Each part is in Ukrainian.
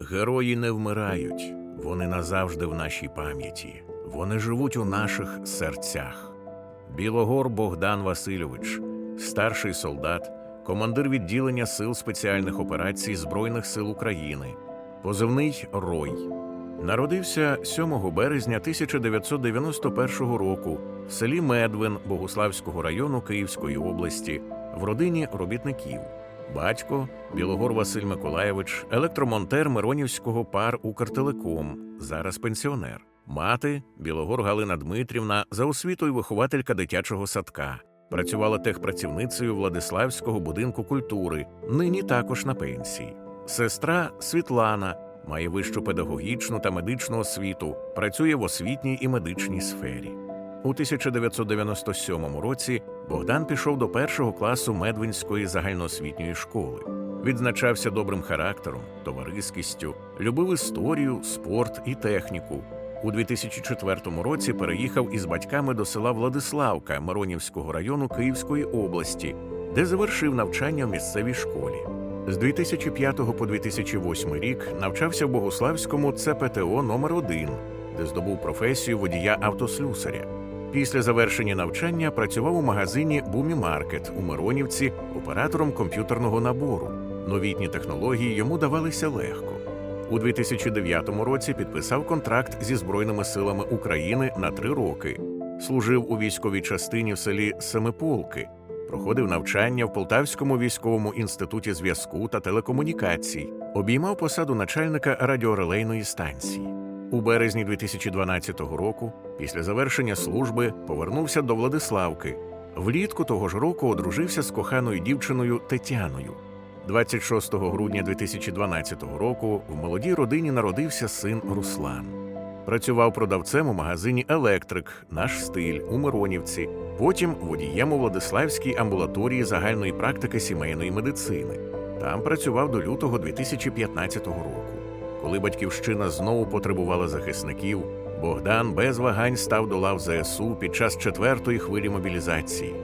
Герої не вмирають, вони назавжди в нашій пам'яті, вони живуть у наших серцях. Білогор Богдан Васильович, старший солдат, командир відділення сил спеціальних операцій Збройних сил України, позивний Рой. Народився 7 березня 1991 року в селі Медвин Богуславського району Київської області в родині робітників. Батько Білогор Василь Миколаєвич, електромонтер Миронівського пар Укртелеком, зараз пенсіонер. Мати Білогор Галина Дмитрівна за освітою вихователька дитячого садка. Працювала техпрацівницею Владиславського будинку культури, нині також на пенсії. Сестра Світлана має вищу педагогічну та медичну освіту, працює в освітній і медичній сфері. У 1997 році Богдан пішов до першого класу Медвинської загальноосвітньої школи. Відзначався добрим характером, товариськістю, любив історію, спорт і техніку. У 2004 році переїхав із батьками до села Владиславка Миронівського району Київської області, де завершив навчання в місцевій школі. З 2005 по 2008 рік навчався в Богуславському ЦПТО номер 1 де здобув професію водія автослюсаря. Після завершення навчання працював у магазині Бумі Маркет у Миронівці оператором комп'ютерного набору. Новітні технології йому давалися легко. У 2009 році підписав контракт зі Збройними силами України на три роки. Служив у військовій частині в селі Семиполки, проходив навчання в Полтавському військовому інституті зв'язку та телекомунікацій, обіймав посаду начальника радіорелейної станції. У березні 2012 року, після завершення служби, повернувся до Владиславки. Влітку того ж року одружився з коханою дівчиною Тетяною. 26 грудня 2012 року в молодій родині народився син Руслан. Працював продавцем у магазині Електрик, наш стиль у Миронівці, потім водієм у Владиславській амбулаторії загальної практики сімейної медицини. Там працював до лютого 2015 року. Коли батьківщина знову потребувала захисників, Богдан без вагань став до лав ЗСУ під час четвертої хвилі мобілізації.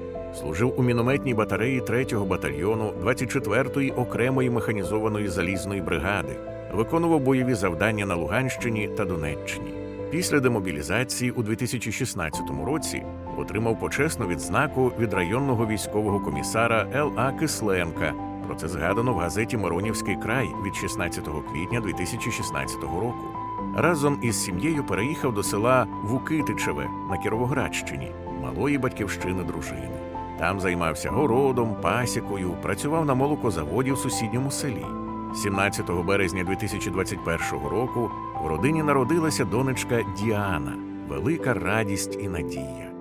Служив у мінометній батареї 3-го батальйону 24-ї окремої механізованої залізної бригади, виконував бойові завдання на Луганщині та Донеччині. Після демобілізації у 2016 році отримав почесну відзнаку від районного військового комісара Л.А. Кисленка. Про це згадано в газеті Миронівський край від 16 квітня 2016 року. Разом із сім'єю переїхав до села Вукитичеве на Кіровоградщині, малої батьківщини дружини. Там займався городом, пасікою, працював на молокозаводі в сусідньому селі. 17 березня 2021 року в родині народилася донечка Діана, велика радість і надія.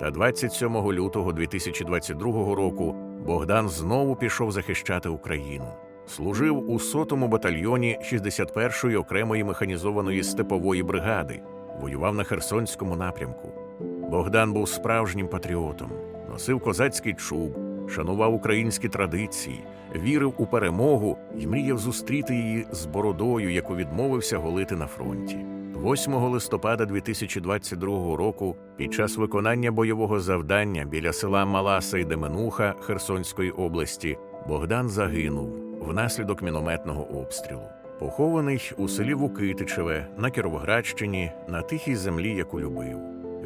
Та 27 лютого 2022 року Богдан знову пішов захищати Україну. Служив у сотому батальйоні 61-ї окремої механізованої степової бригади, воював на Херсонському напрямку. Богдан був справжнім патріотом, носив козацький чуб, шанував українські традиції, вірив у перемогу і мріяв зустріти її з бородою, яку відмовився голити на фронті. 8 листопада 2022 року, під час виконання бойового завдання біля села Мала Сейдеменуха Херсонської області, Богдан загинув внаслідок мінометного обстрілу. Похований у селі Вукитичеве на Кіровоградщині на тихій землі, яку любив.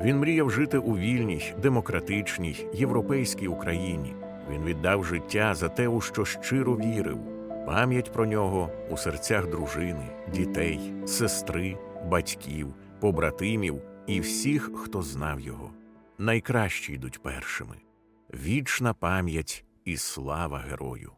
Він мріяв жити у вільній, демократичній, європейській Україні. Він віддав життя за те, у що щиро вірив. Пам'ять про нього у серцях дружини, дітей, сестри, батьків, побратимів і всіх, хто знав його. Найкращі йдуть першими. Вічна пам'ять і слава герою.